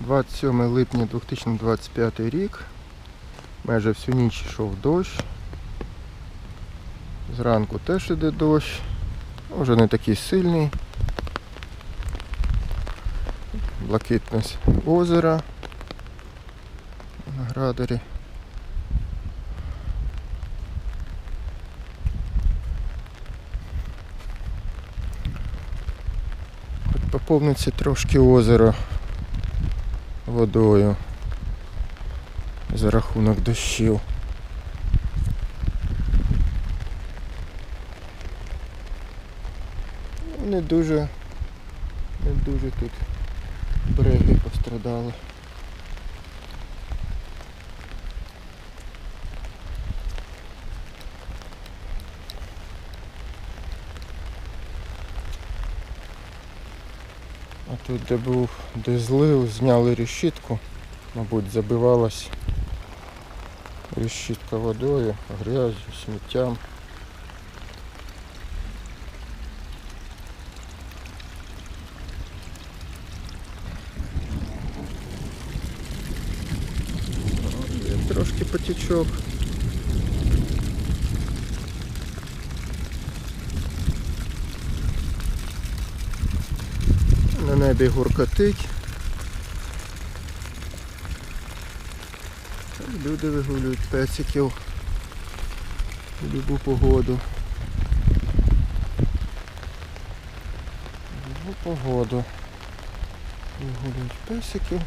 27 липня 2025 рік. Майже всю ніч йшов дощ. Зранку теж іде дощ. Уже не такий сильний. Блакитне озеро на градері. Поповниться трошки озеро водою за рахунок дощів. Не дуже, не дуже тут береги пострадали. А тут, де був, де злив, зняли решітку, мабуть, забивалась решітка водою, грязю, сміттям. Трошки потічок. На небі гуркотить. Люди вигулюють песиків в любу погоду. В любу погоду. Вигулюють песиків.